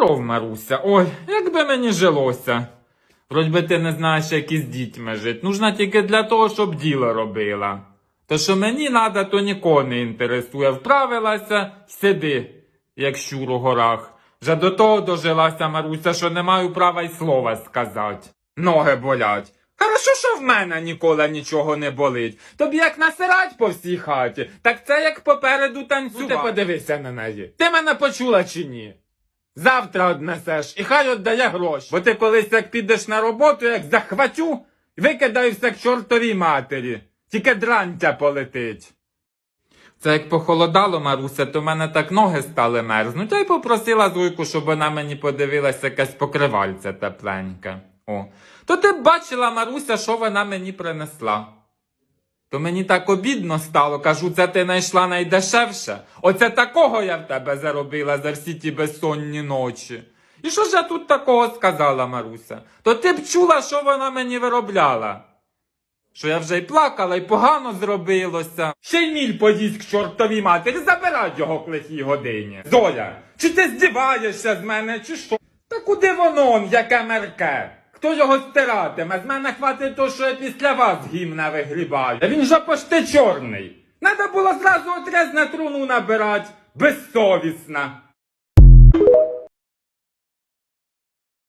Здоров, Маруся. Ой, як би мені жилося. Вроді би ти не знаєш, як із дітьми жити. Нужна тільки для того, щоб діло робила. То, що мені надо, то нікого не інтересує. Вправилася, сиди, як щур у горах. Вже до того дожилася, Маруся, що не маю права й слова сказати. Ноги болять. Хорошо, що в мене ніколи нічого не болить. Тобі як насирать по всій хаті, так це як попереду танцювати. Ну, ти подивися на неї. Ти мене почула чи ні? Завтра однесеш і хай віддає гроші. Бо ти колись як підеш на роботу, як захватю, викидаю все к чортовій матері. Тільки дрантя полетить. Це як похолодало, Маруся, то в мене так ноги стали мерзнуть, а й попросила Зуйку, щоб вона мені подивилася якесь покривальце тепленьке. О. То ти бачила, Маруся, що вона мені принесла. То мені так обідно стало, кажу, це ти знайшла найдешевше. Оце такого я в тебе заробила за всі ті безсонні ночі. І що ж я тут такого сказала, Маруся? То ти б чула, що вона мені виробляла. Що я вже й плакала, і погано зробилося. Ще й міль поїсть к чортовій матері, забирай його к лихій годині. Зоя, чи ти здіваєшся з мене, чи що? Та куди воно, яке мерке? Хто його стиратиме? З мене хватить то, що я після вас гімна вигрібаю. Він же почти чорний. Надо було зразу отрез на труну набирать. Безсовісна.